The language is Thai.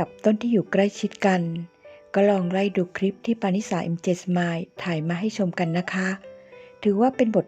กับต้นที่อยู่ใกล้ชิดกัน ก็ลองไล่ดูคลิปที่ปานิสา M7 Smile ถ่ายมาให้ชมกันนะคะ ถือว่าเป็นบท